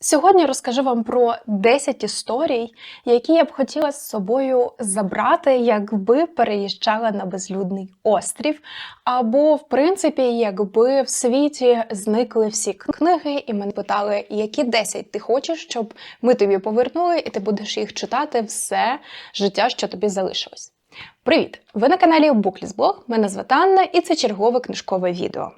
Сьогодні розкажу вам про 10 історій, які я б хотіла з собою забрати, якби переїжджала на безлюдний острів, або, в принципі, якби в світі зникли всі книги, і мене питали, які 10 ти хочеш, щоб ми тобі повернули, і ти будеш їх читати все життя, що тобі залишилось. Привіт! Ви на каналі Буклісблог. Мене звати Анна, і це чергове книжкове відео.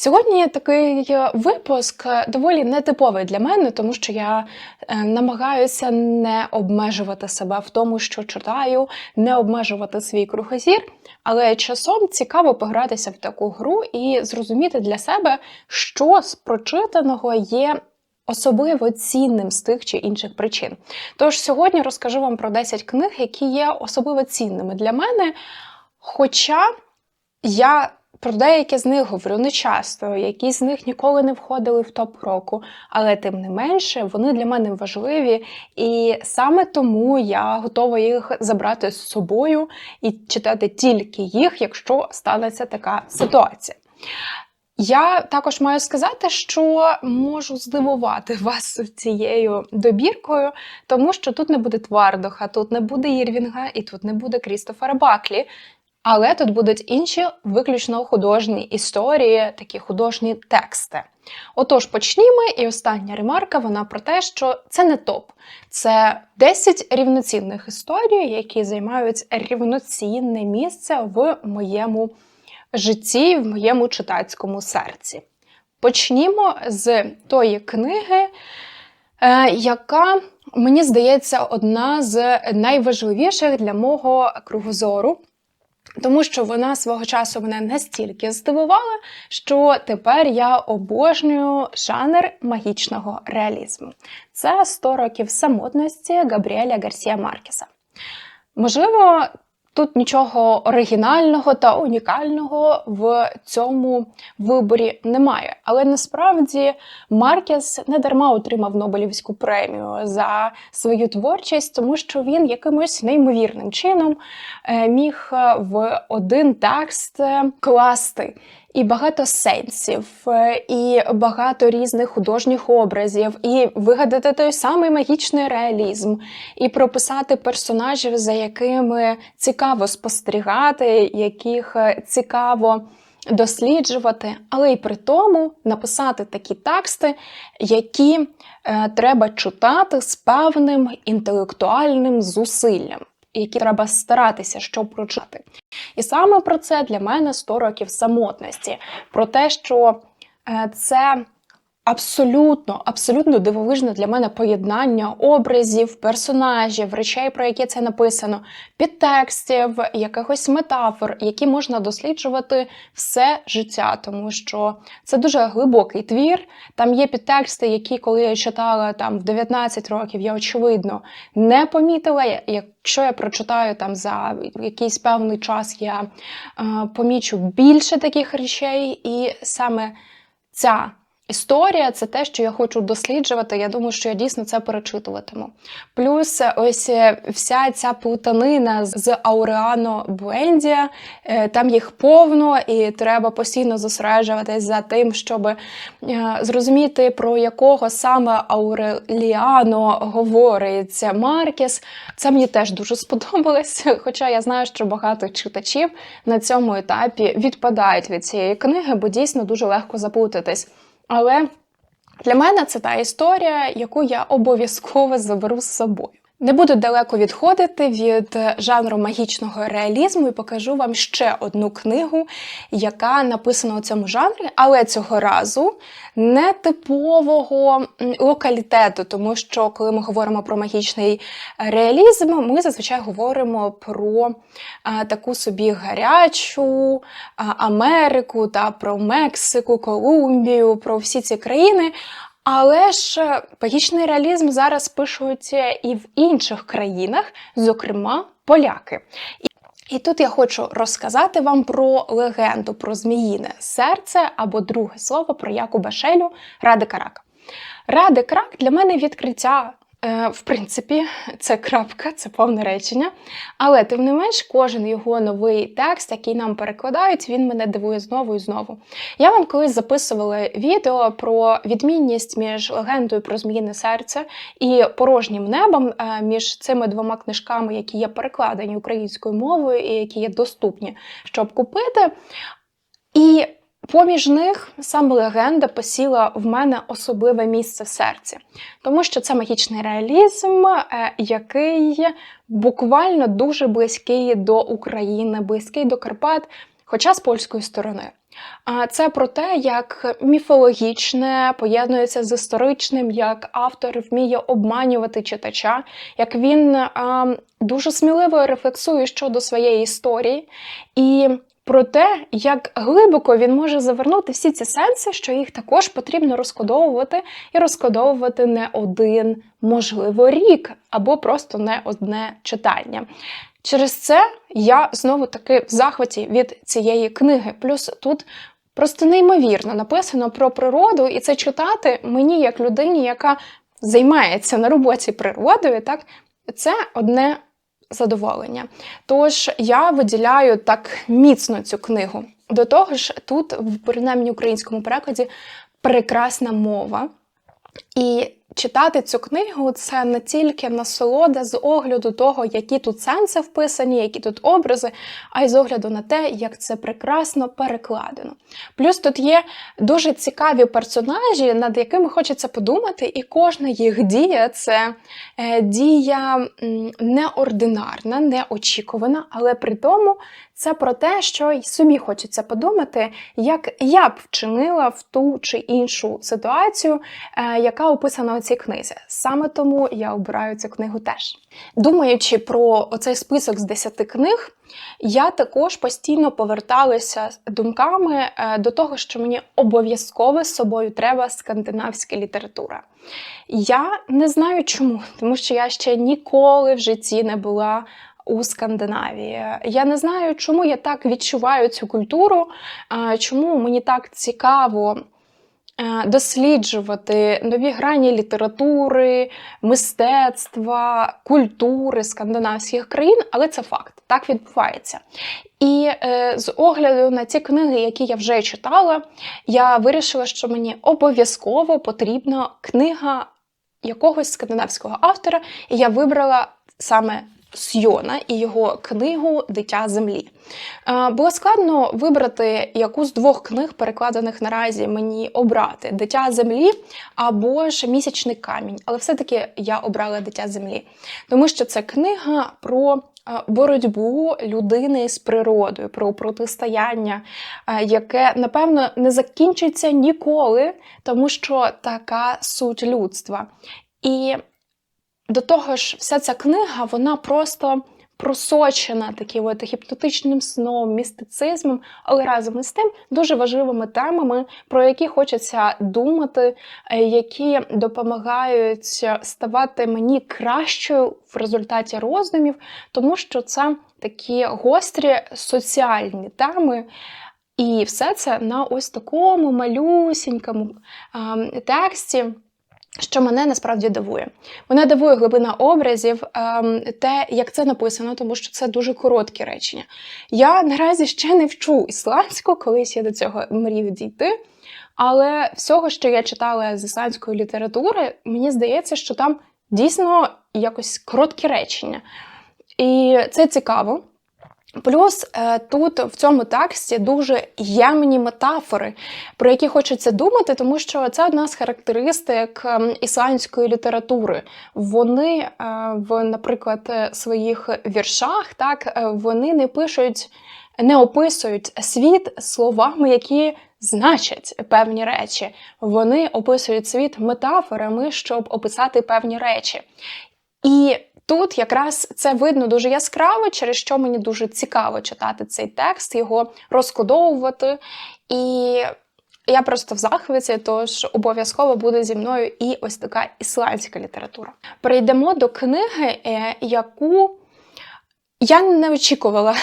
Сьогодні такий випуск е, доволі нетиповий для мене, тому що я е, намагаюся не обмежувати себе в тому, що читаю, не обмежувати свій кругозір, але часом цікаво погратися в таку гру і зрозуміти для себе, що з прочитаного є. Особливо цінним з тих чи інших причин. Тож сьогодні розкажу вам про 10 книг, які є особливо цінними для мене. Хоча я про деякі з них говорю не часто, якісь з них ніколи не входили в топ року, але тим не менше вони для мене важливі, і саме тому я готова їх забрати з собою і читати тільки їх, якщо станеться така ситуація. Я також маю сказати, що можу здивувати вас цією добіркою, тому що тут не буде Твардоха, тут не буде Ірвінга і тут не буде Крістофера Баклі. Але тут будуть інші виключно художні історії, такі художні тексти. Отож, почнімо, і остання ремарка вона про те, що це не топ. Це 10 рівноцінних історій, які займають рівноцінне місце в моєму житті, в моєму читацькому серці. Почнімо з тої книги, е, яка, мені здається, одна з найважливіших для мого кругозору. Тому що вона свого часу мене настільки здивувала, що тепер я обожнюю жанр магічного реалізму. Це 100 років самотності Габріеля Гарсія Маркеса. Можливо, Тут нічого оригінального та унікального в цьому виборі немає. Але насправді Маркес не дарма отримав Нобелівську премію за свою творчість, тому що він якимось неймовірним чином е, міг в один текст класти і багато сенсів, е, і багато різних художніх образів, і вигадати той самий магічний реалізм, і прописати персонажів, за якими цікаво спостерігати, яких е, цікаво. Досліджувати, але й при тому написати такі тексти, які е, треба читати з певним інтелектуальним зусиллям які треба старатися, щоб прочитати. І саме про це для мене 100 років самотності, про те, що е, це абсолютно, абсолютно дивовижне для мене поєднання образів, персонажів, речей, про які це написано, підтекстів, якихось метафор, які можна досліджувати все життя, тому що це дуже глибокий твір. Там є підтексти, які, коли я читала там в 19 років, я очевидно не помітила. Якщо я прочитаю там за якийсь певний час, я е, помічу більше таких речей, і саме ця Історія це те, що я хочу досліджувати. Я думаю, що я дійсно це перечитуватиму. Плюс ось е, вся ця плутанина з Ауреано Буендія, е, там їх повно, і треба постійно зосереджуватись за тим, щоб е, зрозуміти, про якого саме Ауреліано говорить Маркіс. Це мені теж дуже сподобалось. Хоча я знаю, що багато читачів на цьому етапі відпадають від цієї книги, бо дійсно дуже легко заплутатись. Але для мене це та історія, яку я обов'язково заберу з собою. Не буду далеко відходити від жанру магічного реалізму і покажу вам ще одну книгу, яка написана у цьому жанрі, але цього разу не типового локалітету, тому що коли ми говоримо про магічний реалізм, ми зазвичай говоримо про а, таку собі гарячу а, Америку та про Мексику, Колумбію, про всі ці країни. Але ж магічний реалізм зараз пишуться і в інших країнах, зокрема поляки. І тут я хочу розказати вам про легенду про зміїне серце або друге слово про Якуба Шелю Ради Карак. Ради Крак для мене відкриття Е, В принципі, це крапка, це повне речення. Але тим не менш, кожен його новий текст, який нам перекладають, він мене дивує знову і знову. Я вам колись записувала відео про відмінність між легендою про зміїне серце і порожнім небом е, між цими двома книжками, які є перекладені українською мовою і які є доступні, щоб купити. І Поміж них саме легенда посіла в мене особливе місце в серці, тому що це магічний реалізм, е, який буквально дуже близький до України, близький до Карпат, хоча з польської сторони. Це про те, як міфологічне поєднується з історичним, як автор вміє обманювати читача, як він а, дуже сміливо рефлексує щодо своєї історії. І про те, як глибоко він може завернути всі ці сенси, що їх також потрібно розкодовувати і розкодовувати не один, можливо, рік або просто не одне читання. Через це я знову таки в захваті від цієї книги. Плюс тут просто неймовірно написано про природу, і це читати мені, як людині, яка займається на роботі природою, так це одне задоволення. Тож я виділяю так міцно цю книгу. До того ж, тут, в принаймні українському перекладі, прекрасна мова. І читати цю книгу це не тільки насолода з огляду того, які тут сенси вписані, які тут образи, а й з огляду на те, як це прекрасно перекладено. Плюс тут є дуже цікаві персонажі, над якими хочеться подумати, і кожна їх дія це е, дія неординарна, неочікувана, але при тому це про те, що й собі хочеться подумати, як я б вчинила в ту чи іншу ситуацію, е, яка описана у цій книзі. Саме тому я обираю цю книгу теж. Думаючи про оцей список з 10 книг, я також постійно поверталася думками е, до того, що мені обов'язково з собою треба скандинавська література. Я не знаю чому, тому що я ще ніколи в житті не була у Скандинавії. Я не знаю, чому я так відчуваю цю культуру, чому мені так цікаво. Досліджувати нові грані літератури, мистецтва, культури скандинавських країн, але це факт, так відбувається. І е, з огляду на ті книги, які я вже читала, я вирішила, що мені обов'язково потрібна книга якогось скандинавського автора, і я вибрала саме Сйона і його книгу Дитя землі. Було складно вибрати яку з двох книг, перекладених наразі мені обрати: Дитя землі або ж Місячний камінь. Але все-таки я обрала Дитя землі, тому що це книга про. Боротьбу людини з природою, про протистояння, яке, напевно, не закінчиться ніколи, тому що така суть людства. І до того ж, вся ця книга, вона просто просочена таким от гіпнотичним сном, містицизмом, але разом із тим дуже важливими темами, про які хочеться думати, е, які допомагають ставати мені кращою в результаті роздумів, тому що це такі гострі соціальні теми. І все це на ось такому малюсінькому е, тексті що мене насправді дивує. Мене дивує глибина образів, ем, те, як це написано, тому що це дуже короткі речення. Я наразі ще не вчу ісландську, колись я до цього мрію дійти. Але всього, що я читала з ісландської літератури, мені здається, що там дійсно якось короткі речення. І це цікаво. Плюс е, тут в цьому тексті дуже ємні метафори, про які хочеться думати, тому що це одна з характеристик ем, ісландської літератури. Вони, е, в, наприклад, своїх віршах, так, е, вони не пишуть, не описують світ словами, які значать певні речі. Вони описують світ метафорами, щоб описати певні речі. І Тут якраз це видно дуже яскраво, через що мені дуже цікаво читати цей текст, його розкодовувати. І я просто в захваті, тож обов'язково буде зі мною і ось така ісландська література. Перейдемо до книги, е, яку я не очікувала,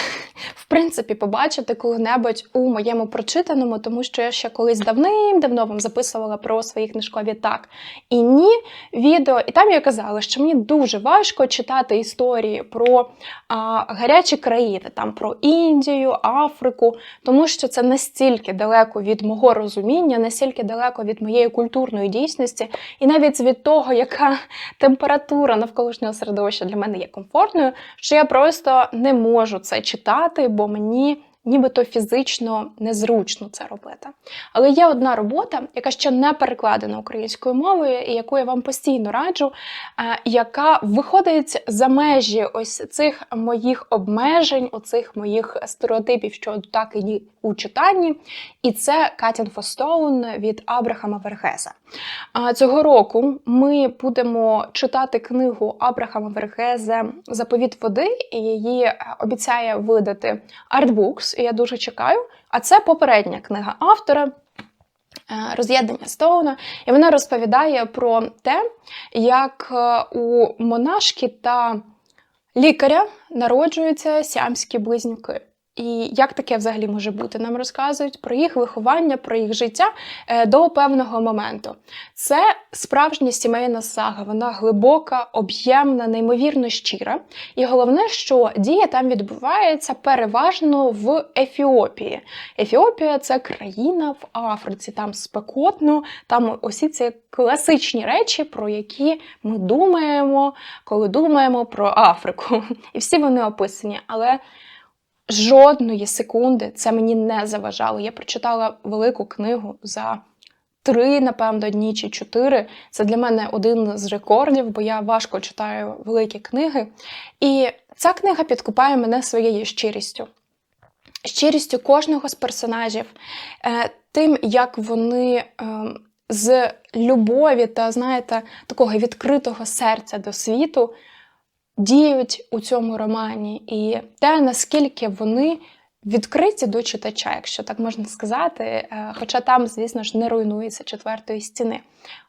в принципі, побачити коли-небудь у моєму прочитаному, тому що я ще колись давним-давно вам записувала про свої книжкові так і ні відео, і там я казала, що мені дуже важко читати історії про а, гарячі країни, там про Індію, Африку, тому що це настільки далеко від мого розуміння, настільки далеко від моєї культурної дійсності, і навіть від того, яка температура навколишнього середовища для мене є комфортною, що я просто не можу це читати, бо мені нібито фізично незручно це робити. Але є одна робота, яка ще не перекладена українською мовою, і яку я вам постійно раджу, яка виходить за межі ось цих моїх обмежень, оцих моїх стереотипів, що так і у читанні. І це Катін Фостоун від Абрахама Вергеса. Цього року ми будемо читати книгу Абрахама Вергезе Заповіт води, і її е, обіцяє видати Artbooks, і я дуже чекаю. А це попередня книга автора. е, Роз'єднання Стоуна, і вона розповідає про те, як е, у монашки та лікаря народжуються сіамські близнюки. І як таке взагалі може бути? Нам розказують про їх виховання, про їх життя е, до певного моменту. Це справжня сімейна сага, вона глибока, об'ємна, неймовірно щира. І головне, що дія там відбувається переважно в Ефіопії. Ефіопія це країна в Африці, там спекотно, там усі ці класичні речі, про які ми думаємо, коли думаємо про Африку. І всі вони описані. Але жодної секунди це мені не заважало. Я прочитала велику книгу за три, напевно, дні чи чотири. Це для мене один з рекордів, бо я важко читаю великі книги. І ця книга підкупає мене своєю щирістю. Щирістю кожного з персонажів, е, тим, як вони е, з любові та, знаєте, такого відкритого серця до світу діють у цьому романі, і те, наскільки вони відкриті до читача, якщо так можна сказати, е, хоча там, звісно ж, не руйнується четвертої стіни.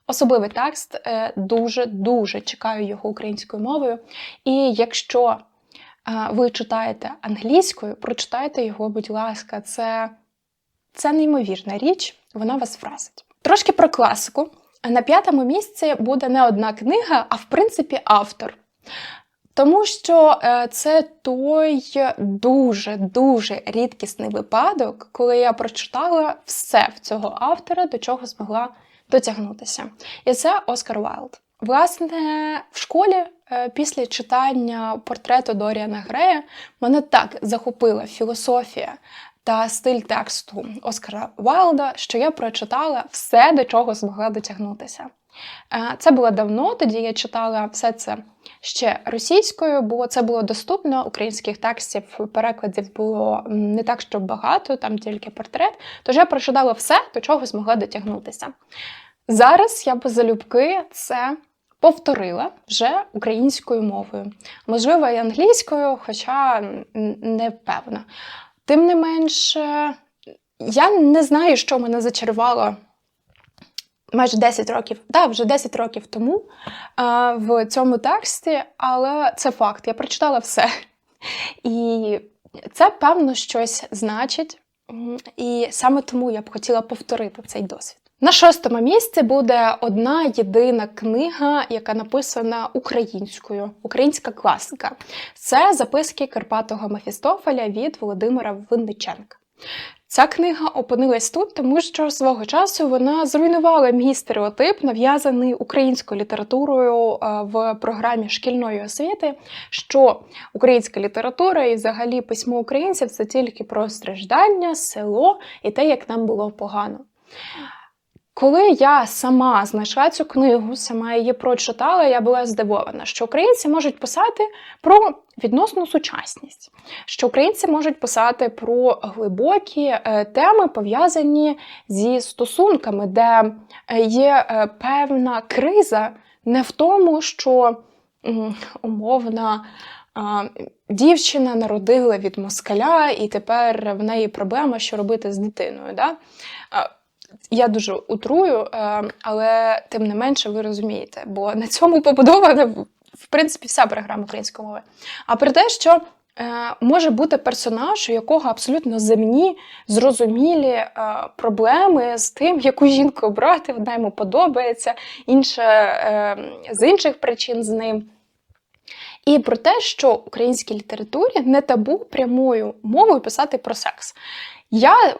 Особливий текст, дуже-дуже чекаю його українською мовою. І якщо е, ви читаєте англійською, прочитайте його, будь ласка, це, це неймовірна річ, вона вас вразить. Трошки про класику. На п'ятому місці буде не одна книга, а в принципі автор. Тому що е, це той дуже-дуже рідкісний випадок, коли я прочитала все в цього автора, до чого змогла дотягнутися. І це Оскар Вайлд. Власне, в школі е, після читання портрету Доріана Грея мене так захопила філософія та стиль тексту Оскара Вайлда, що я прочитала все, до чого змогла дотягнутися. Е, Це було давно, тоді я читала все це ще російською, бо це було доступно. Українських текстів перекладів було не так, щоб багато, там тільки портрет. Тож я прочитала все, до чого змогла дотягнутися. Зараз я би залюбки це повторила вже українською мовою. Можливо, і англійською, хоча не впевнена. Тим не менше, я не знаю, що мене зачарувало майже 10 років, да, вже 10 років тому а, в цьому тексті, але це факт. Я прочитала все. І це, певно, щось значить. І саме тому я б хотіла повторити цей досвід. На шостому місці буде одна єдина книга, яка написана українською, українська класика. Це записки Карпатого Мефістофеля від Володимира Винниченка. Ця книга опинилась тут, тому що свого часу вона зруйнувала мій стереотип, нав'язаний українською літературою е, в програмі шкільної освіти, що українська література і взагалі письмо українців це тільки про страждання, село і те, як нам було погано. Коли я сама знайшла цю книгу, сама її прочитала, я була здивована, що українці можуть писати про відносну сучасність, що українці можуть писати про глибокі е, теми, пов'язані зі стосунками, де е, є е, певна криза не в тому, що умовна. Дівчина народила від москаля, і тепер в неї проблема, що робити з дитиною. Да? Я дуже утрую, е, але тим не менше ви розумієте, бо на цьому побудована в принципі вся програма української мови. А про те, що е, може бути персонаж, у якого абсолютно земні, зрозумілі е, проблеми з тим, яку жінку обрати, вона йому подобається, інше з інших причин з ним. І про те, що українській літературі не табу прямою мовою писати про секс. Я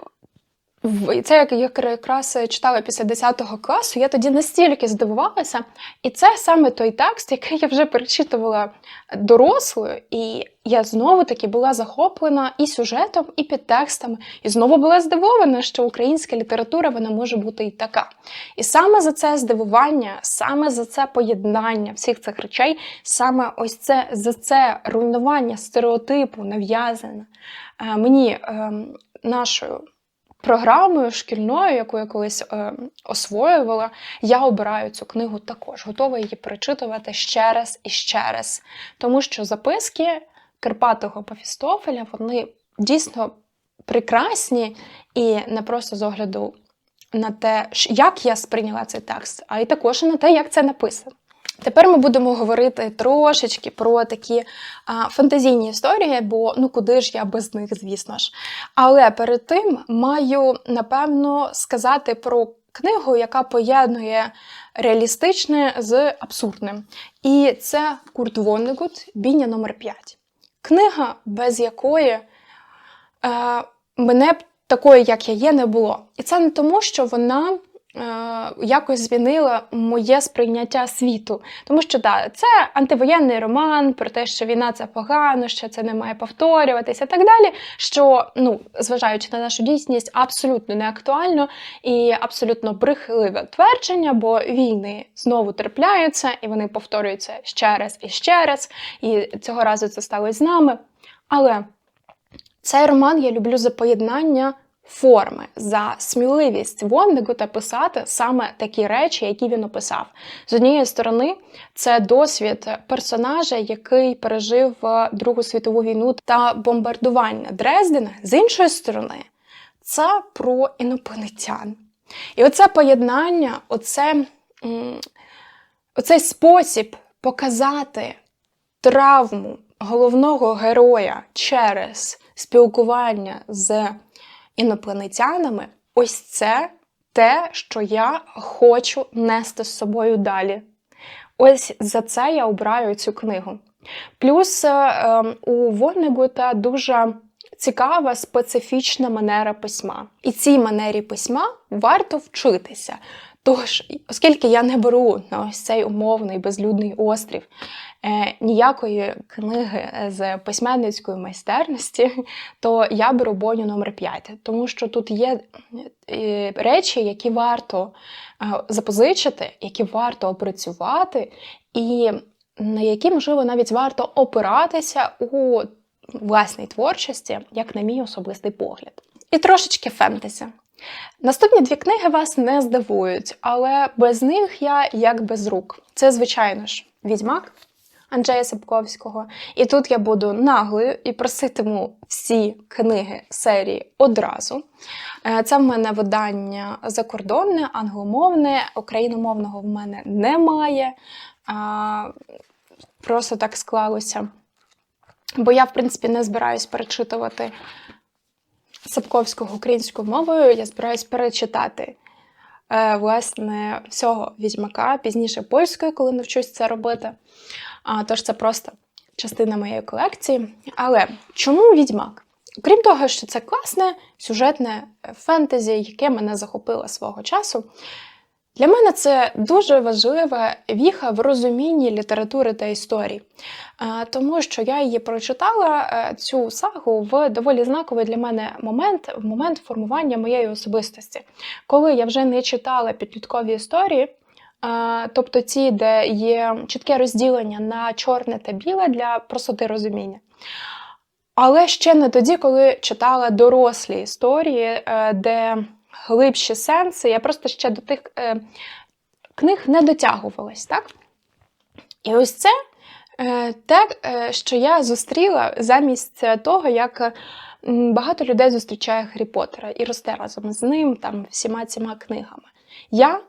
це як я якраз читала після 10 класу, я тоді настільки здивувалася, і це саме той текст, який я вже перечитувала дорослою, і я знову таки була захоплена і сюжетом, і підтекстами, і знову була здивована, що українська література вона може бути і така. І саме за це здивування, саме за це поєднання всіх цих речей, саме ось це за це руйнування стереотипу нав'язане е, мені е, нашою програмою шкільною, яку я колись е, освоювала, я обираю цю книгу також, готова її перечитувати ще раз і ще раз. Тому що записки Карпатого Пафістофеля вони дійсно прекрасні і не просто з огляду на те, як я сприйняла цей текст, а й також на те, як це написано. Тепер ми будемо говорити трошечки про такі а, фантазійні історії, бо ну куди ж я без них, звісно ж. Але перед тим маю напевно сказати про книгу, яка поєднує реалістичне з абсурдним. І це Курт Воннегут «Бійня номер 5 Книга, без якої е, мене такої, як я є, не було. І це не тому, що вона якось змінила моє сприйняття світу. Тому що да, це антивоєнний роман про те, що війна це погано, що це не має повторюватися, і так далі. Що, ну, зважаючи на нашу дійсність, абсолютно не актуально і абсолютно брехливе твердження, бо війни знову трапляються і вони повторюються ще раз і ще раз. І цього разу це сталося з нами. Але цей роман я люблю за поєднання форми, за сміливість Вондегута писати саме такі речі, які він описав. З однієї сторони, це досвід персонажа, який пережив е, Другу світову війну та бомбардування Дрездена. З іншої сторони, це про інопланетян. І оце поєднання, оце, оцей спосіб показати травму головного героя через спілкування з інопланетянами, ось це те, що я хочу нести з собою далі. Ось за це я обираю цю книгу. Плюс е, е, у Воннегута дуже цікава специфічна манера письма. І цій манері письма варто вчитися. Тож, оскільки я не беру на ось цей умовний безлюдний острів е, ніякої книги з письменницької майстерності, то я беру боню номер 5, тому що тут є е, речі, які варто е, запозичити, які варто опрацювати, і на які, можливо, навіть варто опиратися у власній творчості, як на мій особистий погляд. І трошечки фентезі. Наступні дві книги вас не здивують, але без них я як без рук. Це, звичайно ж, Відьмак Анджея Сапковського. І тут я буду наглою і проситиму всі книги серії одразу. Е, Це в мене видання закордонне, англомовне, україномовного в мене немає. Просто так склалося. Бо я, в принципі, не збираюсь перечитувати Сапковського українською мовою, я збираюсь перечитати е, власне всього відьмака, пізніше польською, коли навчусь це робити. Тож це просто частина моєї колекції. Але чому відьмак? Крім того, що це класне сюжетне фентезі, яке мене захопило свого часу. Для мене це дуже важлива віха в розумінні літератури та історії, тому що я її прочитала е, цю сагу в доволі знаковий для мене момент, в момент формування моєї особистості, коли я вже не читала підліткові історії. Тобто ті, де є чітке розділення на чорне та біле для простоти розуміння. Але ще не тоді, коли читала дорослі історії, е, де глибші сенси, я просто ще до тих е, книг не дотягувалась, так? І ось це е, те, е, що я зустріла замість того, як е, багато людей зустрічає Гаррі Поттера і росте разом з ним, там, всіма цими книгами. Я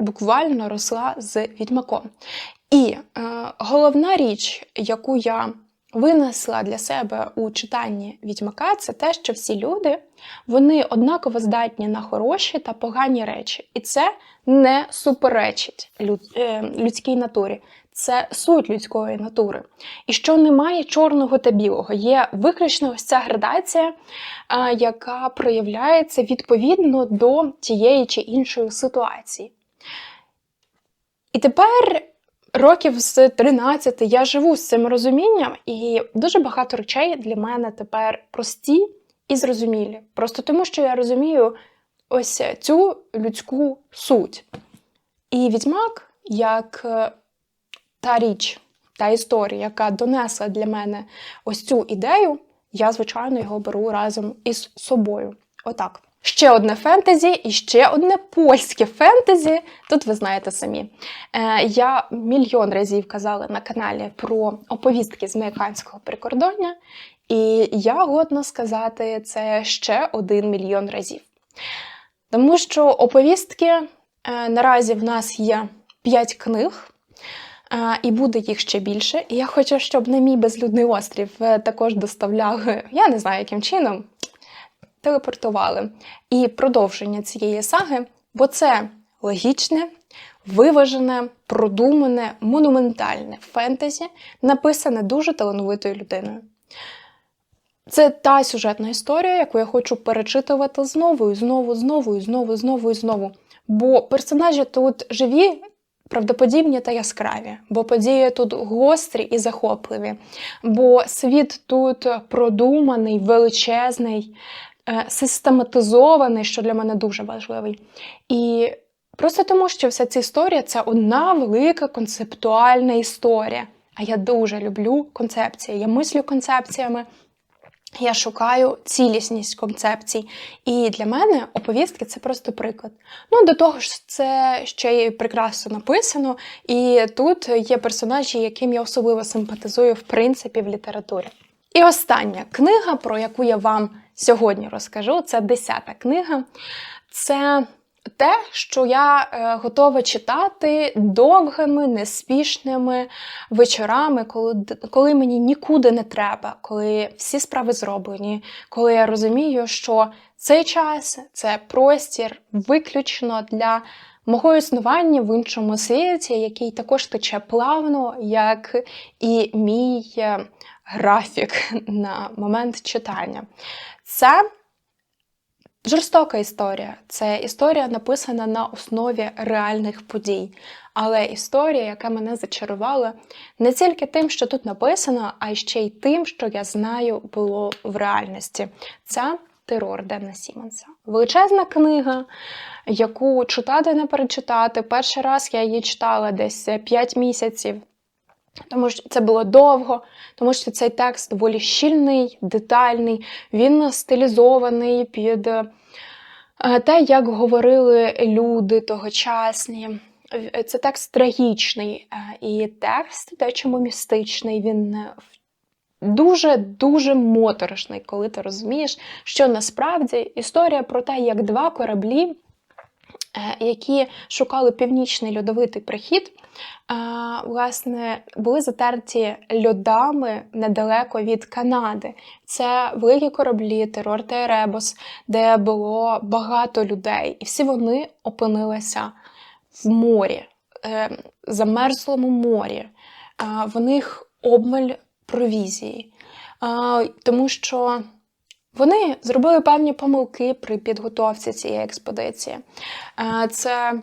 буквально росла з відьмаком. І е, головна річ, яку я винесла для себе у читанні відьмака, це те, що всі люди вони однаково здатні на хороші та погані речі. І це не суперечить е, людській натурі. Це суть людської натури. І що немає чорного та білого. Є виключно ось ця градація, яка проявляється відповідно до тієї чи іншої ситуації. І тепер років з 13 я живу з цим розумінням, і дуже багато речей для мене тепер прості і зрозумілі. Просто тому, що я розумію ось цю людську суть. І відьмак, як е, та річ, та історія, яка донесла для мене ось цю ідею, я, звичайно, його беру разом із собою. Отак. Ще одне фентезі і ще одне польське фентезі. Тут ви знаєте самі. Е, я мільйон разів казала на каналі про оповістки з американського прикордоння, і я годна сказати це ще один мільйон разів. Тому що оповістки е, наразі в нас є 5 книг. е, І буде їх ще більше. І я хочу, щоб на мій безлюдний острів е, також доставляв, я не знаю, яким чином, телепортували і продовження цієї саги, бо це логічне, виважене, продумане, монументальне фентезі, написане дуже талановитою людиною. Це та сюжетна історія, яку я хочу перечитувати знову і знову, знову і знову, знову і знову. Бо персонажі тут живі, правдоподібні та яскраві, бо події тут гострі і захопливі, бо світ тут продуманий, величезний, систематизований, що для мене дуже важливий. І просто тому, що вся ця історія це одна велика концептуальна історія. А я дуже люблю концепції. Я мислю концепціями. Я шукаю цілісність концепцій. І для мене оповістки це просто приклад. Ну, до того ж, це ще й прекрасно написано, і тут є персонажі, яким я особливо симпатизую, в принципі, в літературі. І остання книга, про яку я вам сьогодні розкажу, це десята книга. Це те, що я е, готова читати довгими, неспішними вечорами, коли, коли мені нікуди не треба, коли всі справи зроблені, коли я розумію, що цей час це простір виключно для мого існування в іншому світі, який також тече плавно, як і мій е, графік на момент читання. Це Жорстока історія це історія, написана на основі реальних подій. Але історія, яка мене зачарувала, не тільки тим, що тут написано, а ще й тим, що я знаю, було в реальності. Це терор Дена Сімонса. Величезна книга, яку читати не перечитати. Перший раз я її читала десь 5 місяців. Тому що це було довго, тому що цей текст доволі щільний, детальний, він стилізований під е, те, як говорили люди тогочасні. Це текст трагічний, е, і текст, дечому містичний, він дуже-дуже моторошний, коли ти розумієш, що насправді історія про те, як два кораблі. Е, які шукали північний льодовитий прихід, власне, були затерті льодами недалеко від Канади. Це великі кораблі, терор та де було багато людей, і всі вони опинилися в морі, е, замерзлому морі. В них обмаль провізії, тому що. Вони зробили певні помилки при підготовці цієї експедиції. Е, це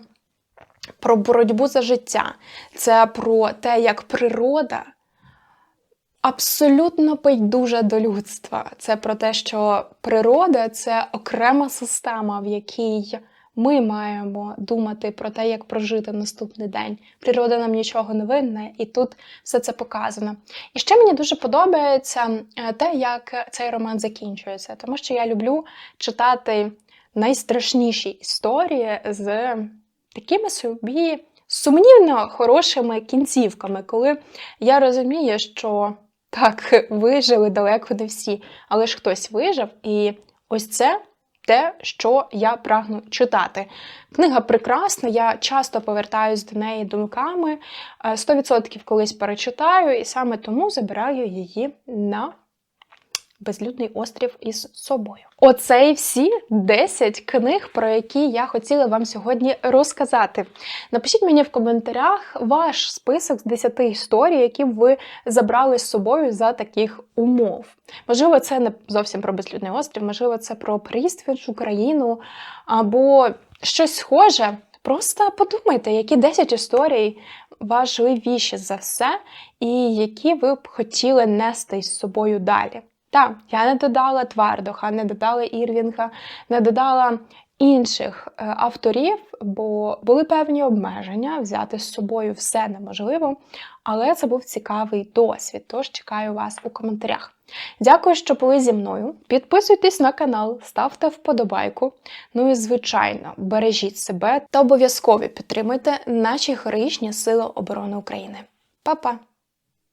про боротьбу за життя, це про те, як природа абсолютно байдужа до людства. Це про те, що природа це окрема система, в якій ми маємо думати про те, як прожити наступний день. Природа нам нічого не винна, і тут все це показано. І ще мені дуже подобається е, те, як цей роман закінчується, тому що я люблю читати найстрашніші історії з такими собі сумнівно хорошими кінцівками, коли я розумію, що так, вижили далеко не всі, але ж хтось вижив, і ось це те, що я прагну читати. Книга прекрасна, я часто повертаюсь до неї думками, е, 100% колись перечитаю, і саме тому забираю її на безлюдний острів із собою. Оце і всі 10 книг, про які я хотіла вам сьогодні розказати. Напишіть мені в коментарях ваш список з 10 історій, які ви забрали з собою за таких умов. Можливо, це не зовсім про безлюдний острів, можливо, це про приїзд в іншу країну або щось схоже. Просто подумайте, які 10 історій важливіші за все, і які ви б хотіли нести із собою далі. Так, я не додала Твардоха, не додала Ірвінга, не додала інших е, авторів, бо були певні обмеження взяти з собою все неможливо. Але це був цікавий досвід, тож чекаю вас у коментарях. Дякую, що були зі мною. Підписуйтесь на канал, ставте вподобайку. Ну і, звичайно, бережіть себе та обов'язково підтримуйте наші героїчні Сили оборони України. Па-па!